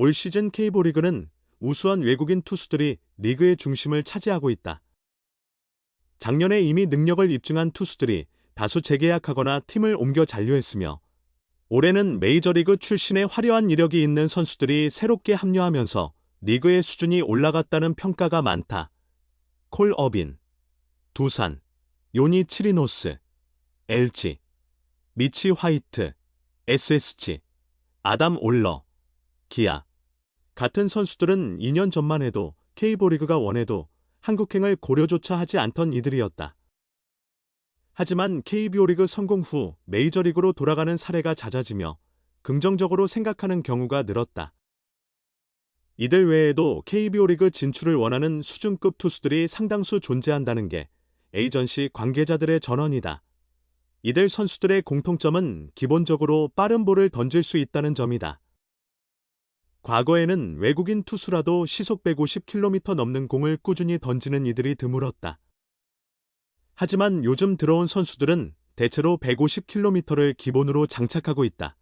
올 시즌 K보 리그는 우수한 외국인 투수들이 리그의 중심을 차지하고 있다. 작년에 이미 능력을 입증한 투수들이 다수 재계약하거나 팀을 옮겨 잔류했으며 올해는 메이저리그 출신의 화려한 이력이 있는 선수들이 새롭게 합류하면서 리그의 수준이 올라갔다는 평가가 많다. 콜 어빈, 두산, 요니 치리노스, LG, 미치 화이트, SSG, 아담 올러, 기아. 같은 선수들은 2년 전만 해도 K보리그가 원해도 한국행을 고려조차 하지 않던 이들이었다. 하지만 KBO 리그 성공 후 메이저리그로 돌아가는 사례가 잦아지며 긍정적으로 생각하는 경우가 늘었다. 이들 외에도 KBO 리그 진출을 원하는 수준급 투수들이 상당수 존재한다는 게 에이전시 관계자들의 전언이다. 이들 선수들의 공통점은 기본적으로 빠른 볼을 던질 수 있다는 점이다. 과거에는 외국인 투수라도 시속 150km 넘는 공을 꾸준히 던지는 이들이 드물었다. 하지만 요즘 들어온 선수들은 대체로 150km를 기본으로 장착하고 있다.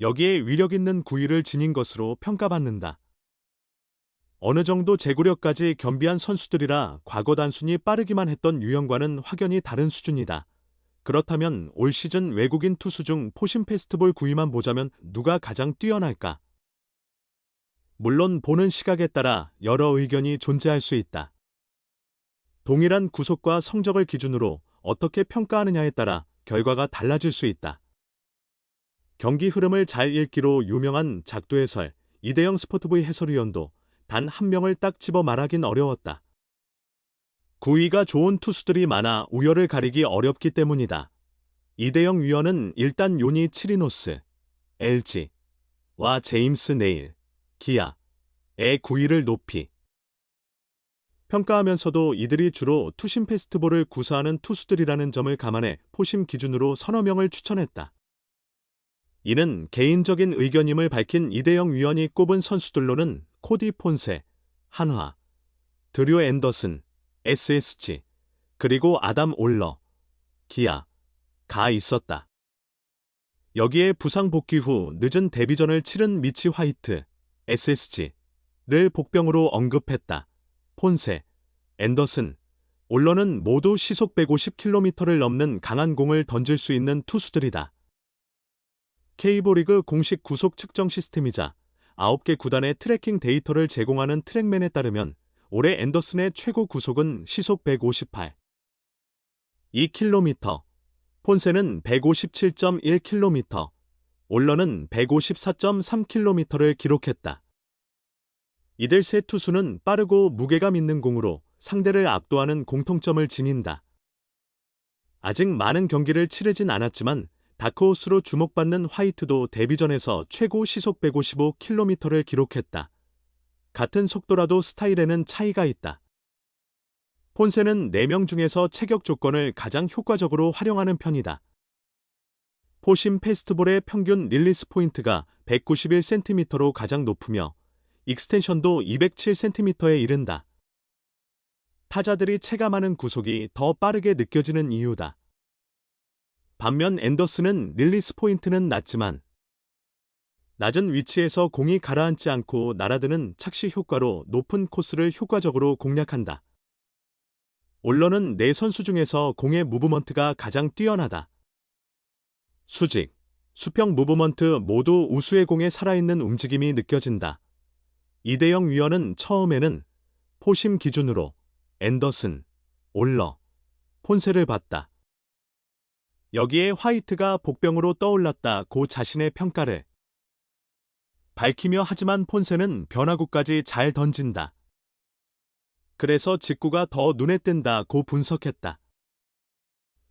여기에 위력 있는 구위를 지닌 것으로 평가받는다. 어느 정도 제구력까지 겸비한 선수들이라 과거 단순히 빠르기만 했던 유형과는 확연히 다른 수준이다. 그렇다면 올 시즌 외국인 투수 중 포심 페스티벌 구위만 보자면 누가 가장 뛰어날까? 물론 보는 시각에 따라 여러 의견이 존재할 수 있다. 동일한 구속과 성적을 기준으로 어떻게 평가하느냐에 따라 결과가 달라질 수 있다. 경기 흐름을 잘 읽기로 유명한 작두 해설 이대영 스포츠부의 해설위원도 단 한 명을 딱 집어 말하긴 어려웠다. 구위가 좋은 투수들이 많아 우열을 가리기 어렵기 때문이다. 이대영 위원은 일단 요니 치리노스, LG와 제임스 네일, 기아의 구위를 높이 평가하면서도 이들이 주로 투심 페스티벌을 구사하는 투수들이라는 점을 감안해 포심 기준으로 서너 명을 추천했다. 이는 개인적인 의견임을 밝힌 이대영 위원이 꼽은 선수들로는 코디 폰세, 한화, 드류 앤더슨, SSG, 그리고 아담 올러, 기아, 가 있었다. 여기에 부상 복귀 후 늦은 데뷔전을 치른 미치 화이트, SSG를 복병으로 언급했다. 폰세, 앤더슨, 올러는 모두 시속 150km를 넘는 강한 공을 던질 수 있는 투수들이다. K보리그 공식 구속 측정 시스템이자 9개 구단의 트래킹 데이터를 제공하는 트랙맨에 따르면 올해 앤더슨의 최고 구속은 시속 158. 2km, 폰세는 157.1km, 올러는 154.3km를 기록했다. 이들 세 투수는 빠르고 무게감 있는 공으로 상대를 압도하는 공통점을 지닌다. 아직 많은 경기를 치르진 않았지만 다크호스로 주목받는 화이트도 데뷔전에서 최고 시속 155km를 기록했다. 같은 속도라도 스타일에는 차이가 있다. 폰세는 4명 중에서 체격 조건을 가장 효과적으로 활용하는 편이다. 포심 페스트볼의 평균 릴리스 포인트가 191cm로 가장 높으며 익스텐션도 207cm에 이른다. 타자들이 체감하는 구속이 더 빠르게 느껴지는 이유다. 반면 앤더슨은 릴리스 포인트는 낮지만 낮은 위치에서 공이 가라앉지 않고 날아드는 착시 효과로 높은 코스를 효과적으로 공략한다. 올러는 네 선수 중에서 공의 무브먼트가 가장 뛰어나다. 수직, 수평 무브먼트 모두 우수의 공에 살아있는 움직임이 느껴진다. 이대영 위원은 처음에는 포심 기준으로 앤더슨, 올러, 폰세를 봤다. 여기에 화이트가 복병으로 떠올랐다 고 자신의 평가를 밝히며 하지만 폰세는 변화구까지 잘 던진다. 그래서 직구가 더 눈에 띈다 고 분석했다.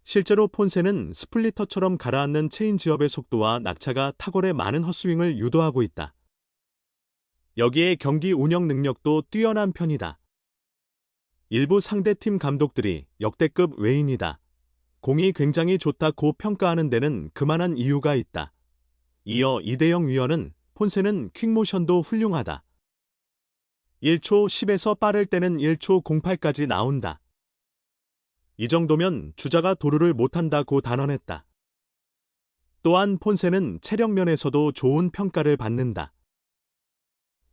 실제로 폰세는 스플리터처럼 가라앉는 체인 지업의 속도와 낙차가 탁월의 많은 헛스윙을 유도하고 있다. 여기에 경기 운영 능력도 뛰어난 편이다. 일부 상대팀 감독들이 역대급 외인이다. 공이 굉장히 좋다고 평가하는 데는 그만한 이유가 있다. 이어 이대영 위원은 폰세는 퀵모션도 훌륭하다. 1초 10에서 빠를 때는 1초 08까지 나온다. 이 정도면 주자가 도루를 못한다고 단언했다. 또한 폰세는 체력 면에서도 좋은 평가를 받는다.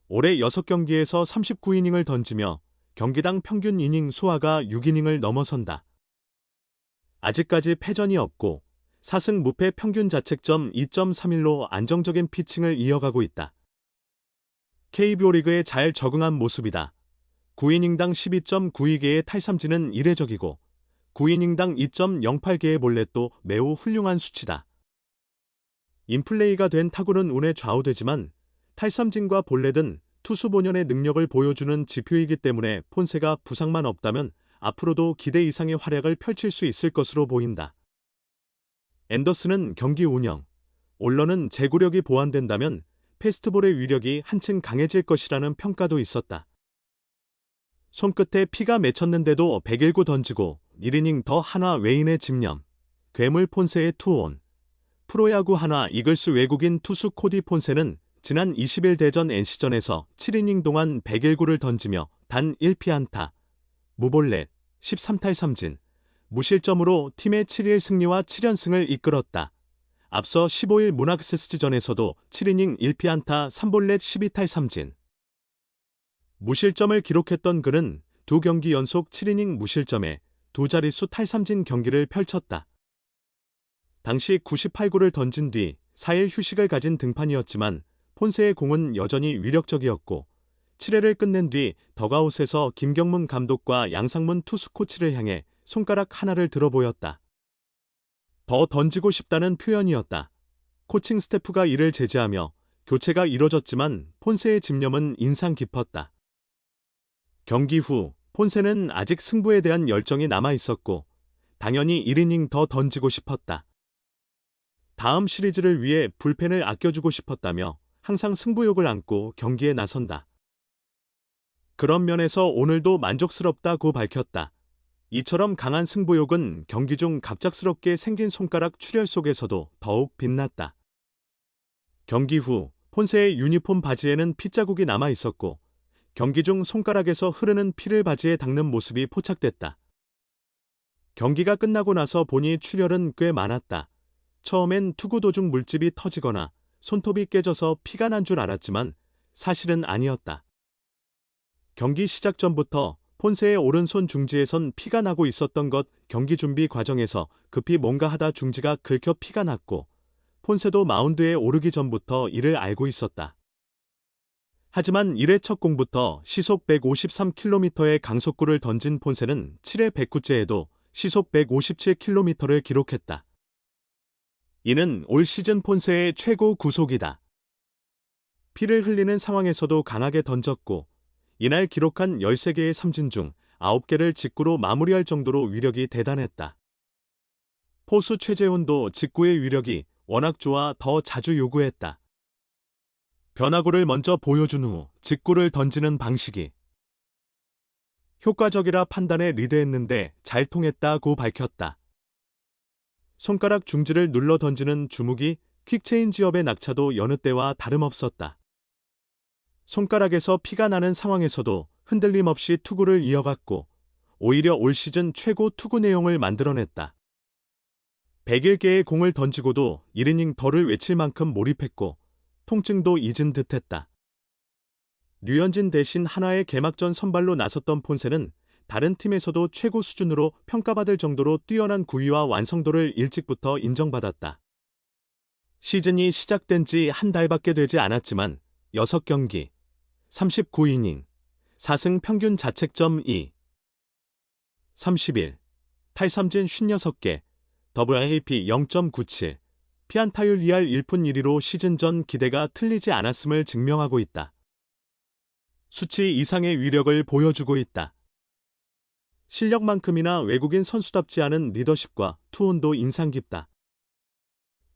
올해 6경기에서 39이닝을 던지며 경기당 평균 이닝 수화가 6이닝을 넘어선다. 아직까지 패전이 없고 4승 무패 평균 자책점 2.31로 안정적인 피칭을 이어가고 있다. KBO 리그에 잘 적응한 모습이다. 9이닝당 12.92개의 탈삼진은 이례적이고 9이닝당 2.08개의 볼넷도 매우 훌륭한 수치다. 인플레이가 된 타구는 운에 좌우되지만 탈삼진과 볼넷은 투수 본연의 능력을 보여주는 지표이기 때문에 폰세가 부상만 없다면 앞으로도 기대 이상의 활약을 펼칠 수 있을 것으로 보인다. 앤더슨은 경기 운영, 올러는 제구력이 보완된다면 페스트볼의 위력이 한층 강해질 것이라는 평가도 있었다. 손끝에 피가 맺혔는데도 101구 던지고 1이닝 더 하나 외인의 집념, 괴물 폰세의 투온, 프로야구 하나 이글스 외국인 투수 코디 폰세는 지난 20일 대전 NC전에서 7이닝 동안 101구를 던지며 단 1피안타, 무볼넷, 13탈 삼진, 무실점으로 팀의 7일 승리와 7연승을 이끌었다. 앞서 15일 문학세스지전에서도 7이닝 1피안타 3볼넷 12탈 삼진. 무실점을 기록했던 그는 두 경기 연속 7이닝 무실점에 두 자릿수 탈삼진 경기를 펼쳤다. 당시 98구를 던진 뒤 4일 휴식을 가진 등판이었지만 폰세의 공은 여전히 위력적이었고 7회를 끝낸 뒤 더가웃에서 김경문 감독과 양상문 투수 코치를 향해 손가락 하나를 들어 보였다. 더 던지고 싶다는 표현이었다. 코칭 스태프가 이를 제지하며 교체가 이뤄졌지만 폰세의 집념은 인상 깊었다. 경기 후 폰세는 아직 승부에 대한 열정이 남아 있었고 당연히 1이닝 더 던지고 싶었다. 다음 시리즈를 위해 불펜을 아껴주고 싶었다며 항상 승부욕을 안고 경기에 나선다. 그런 면에서 오늘도 만족스럽다고 밝혔다. 이처럼 강한 승부욕은 경기 중 갑작스럽게 생긴 손가락 출혈 속에서도 더욱 빛났다. 경기 후 폰세의 유니폼 바지에는 핏자국이 남아 있었고 경기 중 손가락에서 흐르는 피를 바지에 닦는 모습이 포착됐다. 경기가 끝나고 나서 보니 출혈은 꽤 많았다. 처음엔 투구 도중 물집이 터지거나 손톱이 깨져서 피가 난 줄 알았지만 사실은 아니었다. 경기 시작 전부터 폰세의 오른손 중지에선 피가 나고 있었던 것 경기 준비 과정에서 급히 뭔가 하다 중지가 긁혀 피가 났고 폰세도 마운드에 오르기 전부터 이를 알고 있었다. 하지만 1회 첫 공부터 시속 153km의 강속구를 던진 폰세는 7회 109제에도 시속 157km를 기록했다. 이는 올 시즌 폰세의 최고 구속이다. 피를 흘리는 상황에서도 강하게 던졌고 이날 기록한 13개의 삼진 중 9개를 직구로 마무리할 정도로 위력이 대단했다. 포수 최재훈도 직구의 위력이 워낙 좋아 더 자주 요구했다. 변화구를 먼저 보여준 후 직구를 던지는 방식이 효과적이라 판단에 리드했는데 잘 통했다고 밝혔다. 손가락 중지를 눌러 던지는 주무기 퀵체인지업의 낙차도 여느 때와 다름없었다. 손가락에서 피가 나는 상황에서도 흔들림 없이 투구를 이어갔고 오히려 올 시즌 최고 투구 내용을 만들어냈다. 101개의 공을 던지고도 1이닝 덜을 외칠 만큼 몰입했고 통증도 잊은 듯했다. 류현진 대신 하나의 개막전 선발로 나섰던 폰세는 다른 팀에서도 최고 수준으로 평가받을 정도로 뛰어난 구위와 완성도를 일찍부터 인정받았다. 시즌이 시작된 지 한 달밖에 되지 않았지만 6경기, 39이닝, 4승 평균 자책점 2, 30일, 탈삼진 56개, WAP 0.97, 피안타율 2할 1푼 1리로 시즌 전 기대가 틀리지 않았음을 증명하고 있다. 수치 이상의 위력을 보여주고 있다. 실력만큼이나 외국인 선수답지 않은 리더십과 투혼도 인상 깊다.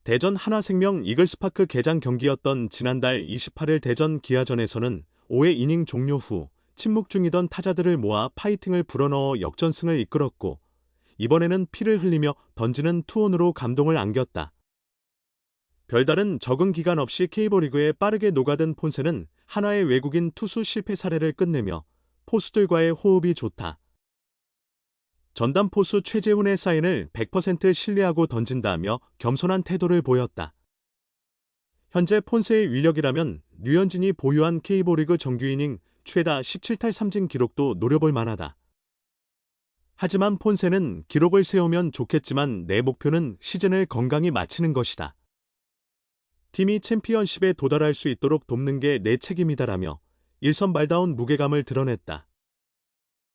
대전 하나생명 이글스파크 개장 경기였던 지난달 28일 대전 기아전에서는 5회 이닝 종료 후 침묵 중이던 타자들을 모아 파이팅을 불어넣어 역전승을 이끌었고 이번에는 피를 흘리며 던지는 투혼으로 감동을 안겼다. 별다른 적응 기간 없이 케이버리그에 빠르게 녹아든 폰세는 하나의 외국인 투수 실패 사례를 끝내며 포수들과의 호흡이 좋다. 전담 포수 최재훈의 사인을 100% 신뢰하고 던진다며 겸손한 태도를 보였다. 현재 폰세의 위력이라면 류현진이 보유한 K보리그 정규 이닝 최다 17탈 3진 기록도 노려볼 만하다. 하지만 폰세는 기록을 세우면 좋겠지만 내 목표는 시즌을 건강히 마치는 것이다. 팀이 챔피언십에 도달할 수 있도록 돕는 게 내 책임이다라며 일선발다운 무게감을 드러냈다.